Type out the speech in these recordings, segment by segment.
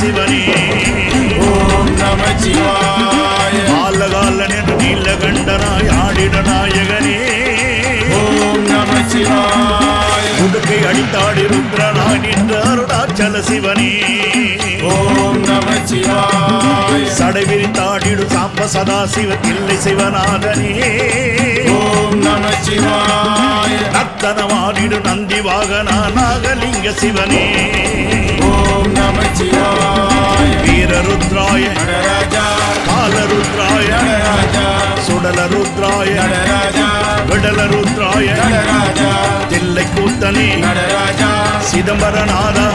சிவனே. ஓம் நமச்சிவாய ஆலகாலனென நீலகண்டனாய் ஆடிட நாயகனே. ஓம் நமச்சிவாய உடுக்கை அடித்தாடி ருத்ரனாய் நின்ற அருணாச்சல சிவனே. ஓம் விரித்தாடிடு சாம்ப சதா சிவ தில்லை சிவநாதனே. ஓம் நமச்சிவாய நர்த்தனமாடிடு நந்தி வாகனா நாகலிங்க சிவனே. ஓம் நமச்சிவாய வீரருத்ராய நடராஜா. காலருத்ராய சுடலருத்ராய விடலருத்ராய தில்லை கூத்தனே சிதம்பரநாதா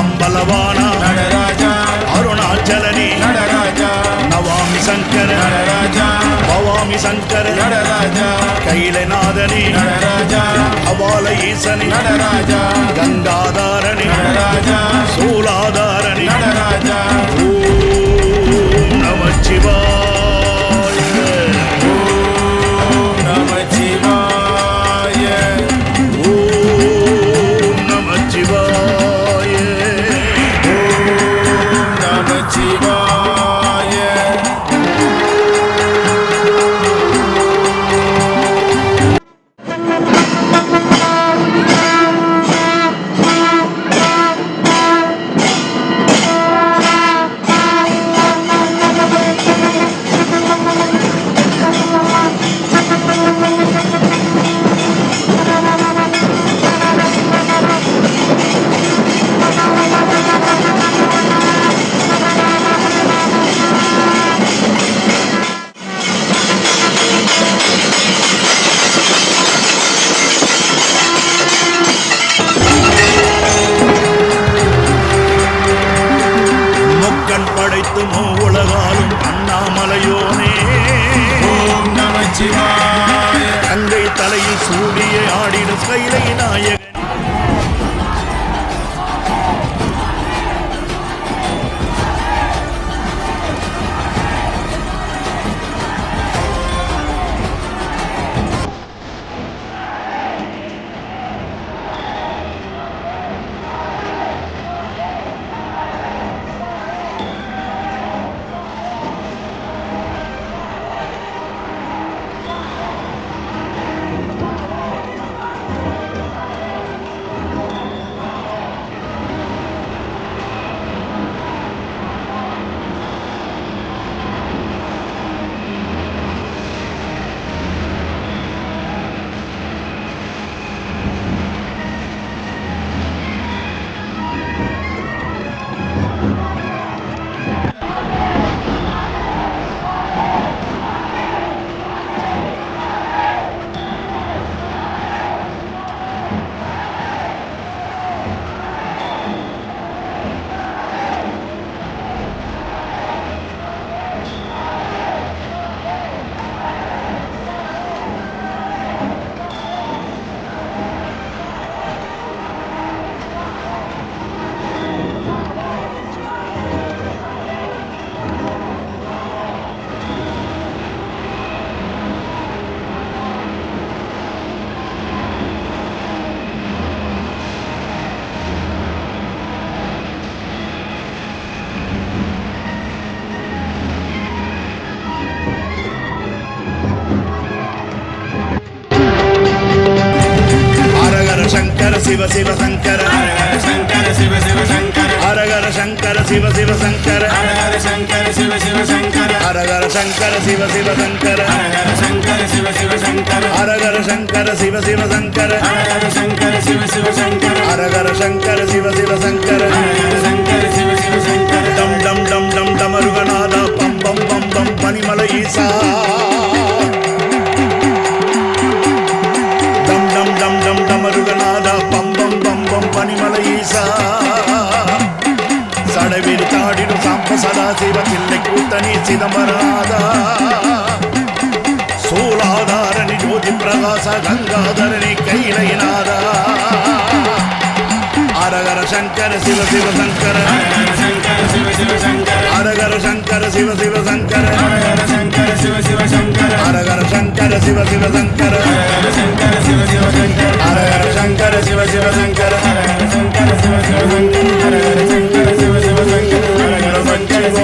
அம்பலவானா நடராஜா. அருணாச்சலனே. நடராஜா. நவாமி சங்கர நடராஜா. பவாமி சங்கர நடராஜா. கைலநாதனே. நடராஜா. அபால ஈசனே நடராஜா. கங்காதாரணி. நடராஜா. சூலாதாரணி. நடராஜா. ஓம் நமச்சிவாய உலகாலும் அண்ணாமலையோனே. கங்கை தலையில் சூடிய ஆடிடும் கைலை நாயகன் சிவ சிவ சங்கர. சங்கர சிவ சிவ சங்கர ஹரஹர சங்கர சிவ சிவ சங்கர. ஹரஹர சங்கர சிவ சிவ சங்கர. ஹரஹர சங்கர சிவ சிவ சங்கர. ஹரஹர சங்கர சிவ சிவ சங்கர. ஹரஹர சங்கர சிவ சிவ சங்கர ஹரஹர சங்கர சிவ சிவ சங்கர ஹரஹர சங்கர சிவ சிவ சங்கர ஹரஹர சங்கர சிவ சிவ சங்கர டம் டம் டம் டம் டமருகநாதா பம் பம் பம் பம் பனிமலை ஈசா. டம் டம் டம் டம் டமருகநாதா கூத்தனி சூலாதாரணி ஜோதி பிரகாச கங்காதரணி கைலைநாதா. அரகர சங்கர சிவ சிவ சங்கர. அரகர சங்கர சிவ சிவ சங்கர. அரகர சங்கர சிவ சிவ சங்கர. அரகர சங்கர சிவ சிவ சங்கர. அரகர சங்கர சிவ சிவ சங்கர. அரகர சங்கர சிவ சிவ சங்கர அரகர சங்கர.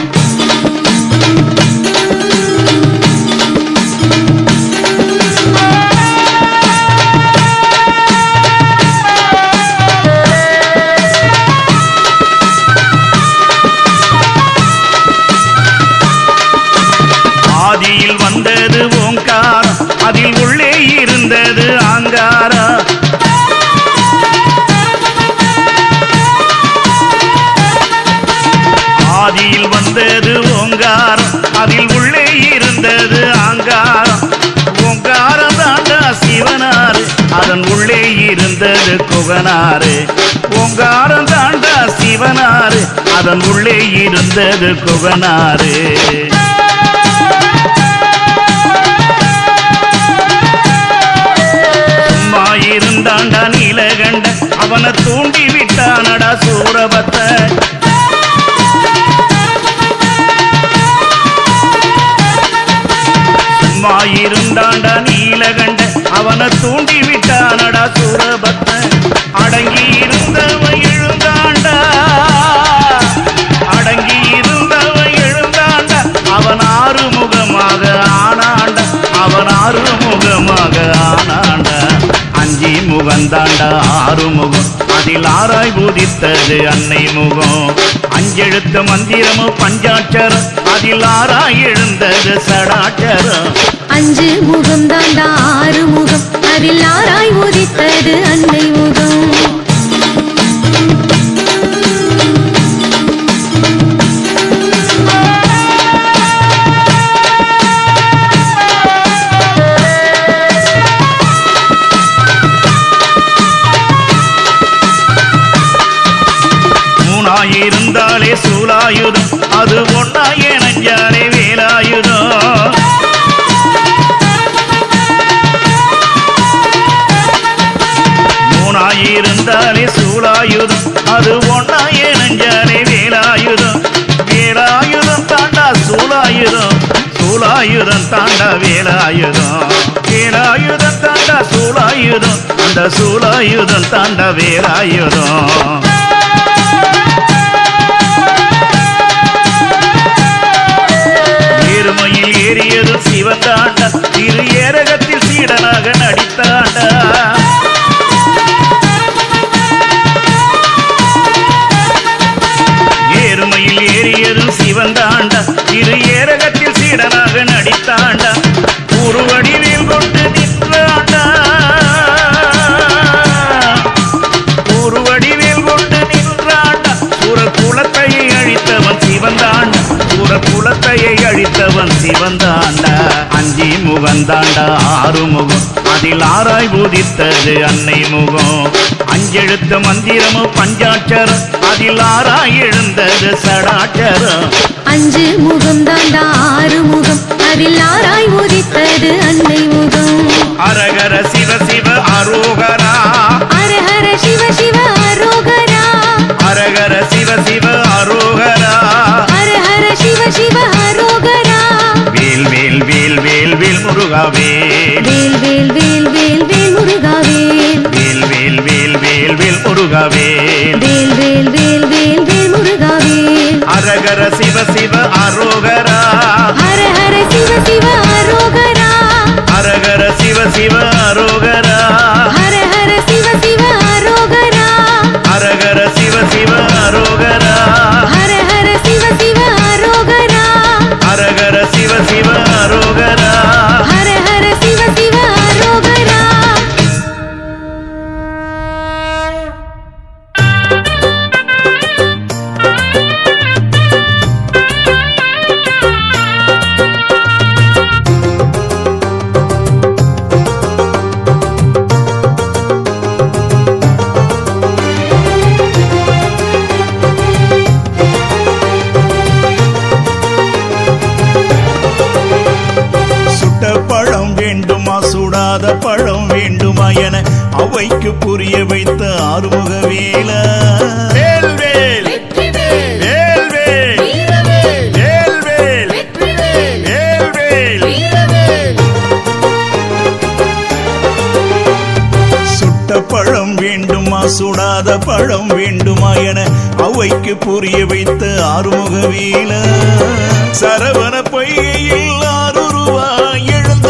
அதன் உள்ளே இருந்தது குகனாறு. பூங்காரம் தாண்டா சிவனாறு. அதன் உள்ளே இருந்தது குகனாறு. சும்மா இருந்தாண்டா நீலகண்ட அவனை தூண்டி விட்டானடா சூரபத்த. சும்மா இருந்தாண்டா நீலகண்ட அவனை தூண்டி விட்டானடா சூரபத்தன் அடங்கி இருந்தவன் எழுந்தாண்டா. அடங்கி இருந்தவன் எழுந்தாண்டா. அவன் ஆறு முகமாக அவன் ஆறு முகமாக அஞ்சி முகந்தாண்டா ஆறு முகம் அதில் ஆராய் பூதித்தது அன்னை முகம். அஞ்செழுத்த மந்திரமும் பஞ்சாட்சரம். அதில் ஆராய் எழுந்தது சடாட்சரம். அஞ்சு முகம் தாண்டா ஆறு முகம். அதில் ஆராய் உதித்தது அன்னை முகம். இருந்தாலே சூலாயுதம். அது ஒன்னாயே நஞ்சாலே வேலாயுதம். வந்தாலே சூழாயுதம்? அது ஒன்னா இணைஞ்சாலே வேலாயுதம். வேலாயுதம் தாண்டா சூழாயுதம். சூழாயுதம் தாண்டா வேலாயுதம். வேலாயுதம் தாண்டா சூழாயுதம். அந்த சூழாயுதம் தாண்டா வேலாயுதம். ஏறுமையில் சிவந்தாண்ட இரு ஏரகத்தில் சீடனாக நடித்தார். முகந்தாண்டா ஆறு முகம் அதில் ஆராய் உதித்தது அன்னை முகம். அஞ்செழுத்த மந்திரமும் பஞ்சாட்சரம். அதில் ஆராய் எழுந்தது சடாட்சரம். அஞ்சு முகம் தாண்டா ஆறு முகம். அதில் ஆராய் உதித்தது அன்னை முகம். அரகர சிவ சிவ அரோகரா. ஹர ஹர சிவ சிவ அரோகரா. அரகர சிவ சிவ முருகாவே. வேல் வேல் வேல் வேல் வேல் முருகாவேல் வேல் வேல் வேல் வேல் வேல் முருகாவே. வேல் வேல் வேல் வேல் வேல் முருகாவேல் அரகர சிவ சிவ அரோகரா. ஹர ஹர சிவ சிவ அரோகரா. அரகர சிவ சிவ அவைக்கு புரிய வைத்த ஆறுமுக வேலா பழம் வேண்டுமா சுடாத பழம் வேண்டுமா என அவைக்கு புரிய வைத்த ஆறுமுக வீல சரவண பொய்கையில் ஆறுருவா எழுந்த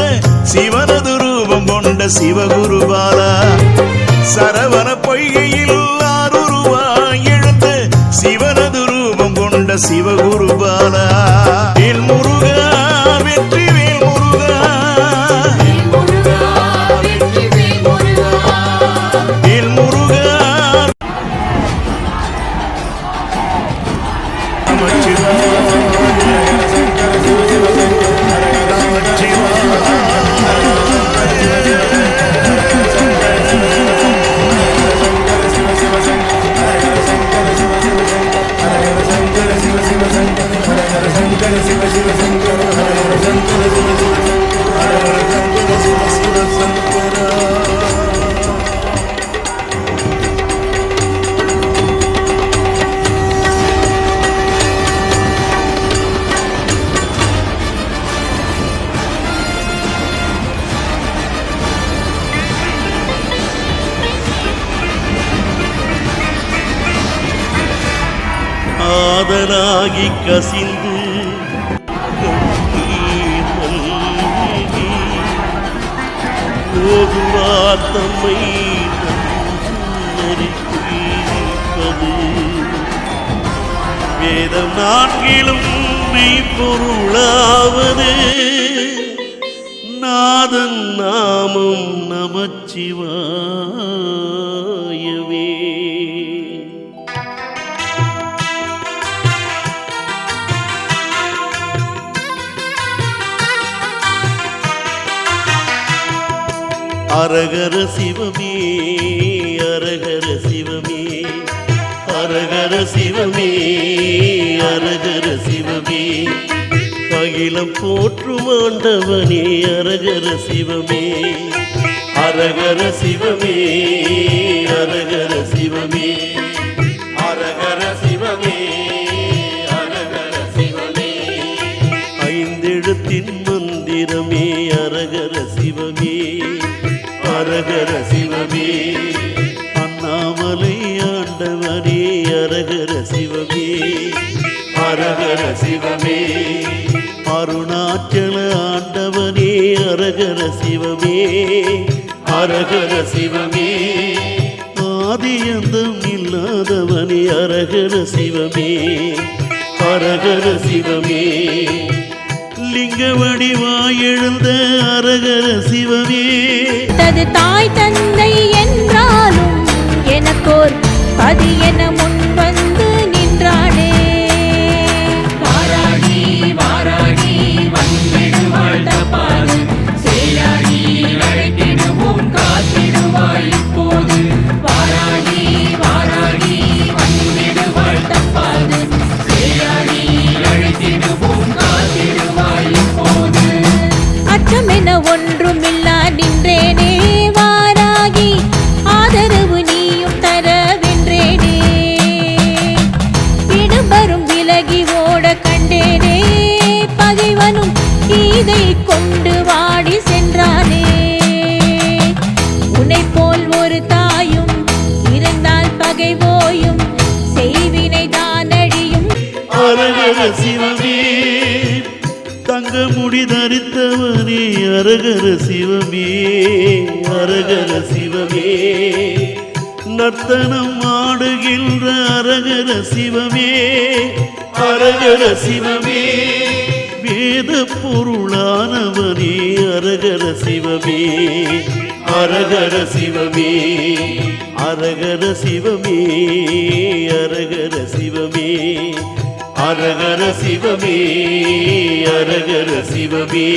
சிவனதுரு கொண்ட சிவகுருபாலா சரவண பொய்கையில் ஆறுருவாய் எழுந்த சிவனது ரூபம் கொண்ட சிவகுருபாலா வேல் முருகா வெற்றி வேல் முருகா. வேல் முருகா காதலாகி கசிந்து போதுவார் தம்மை நரிப்பது வேதம் நான்கிலும் மெய்ப்பொருளாவது நாதன் நாமம் நமச்சிவா அரகர சிவமே அரகர சிவமே. அரகர சிவமே அரகர சிவமே. அகிலம் போற்றும் ஆண்டவனே அரகர சிவமே. அரகர சிவமே அரகர சிவமே. அரகர சிவமே அரகர சிவமே. ஐந்தெழுத்தின் மந்திரமே அரகர சிவமே. அரகர சிவமே. அண்ணாமலை ஆண்டவரே அரகர சிவமே. அரகர சிவமே. அருணாச்சல ஆண்டவனே அரகர சிவமே. அரகர சிவமே. ஆதியந்தம் இல்லாதவனே அரகர சிவமே. அரகர சிவமே. லிங்க வடிவாய் எழுந்த அரகர சிவமே தது தாய் தந்தை என்றாலும் எனக்கோர் பதி என விலகி ஓட கண்டேனே. பகைவனும் இதை கொண்டு வாடி சென்றானே. உன்னை போல் ஒரு தாயும் இருந்தால் பகை போயும் செய்வினை தான் அழியும் சிவமே. தங்க முடி தரித்தவனே அரகர சிவமே. அரகர சிவமே. நர்த்தனம் ஆடுகின்ற அரகர சிவமே அரகர சிவமே. வேத பொருளானவனே அரகர சிவமே அரகர சிவமே. அரகர சிவமே அரகர சிவமே. அரகர சிவமே அரகர சிவமே.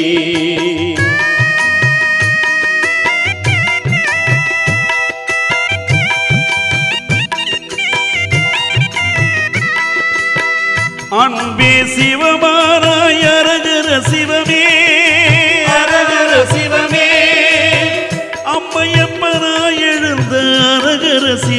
அன்பே சிவமாராய் அரகர சிவமே. அரகர சிவமே. அம்மையம்மனாய் எழுந்த அரகர சிவ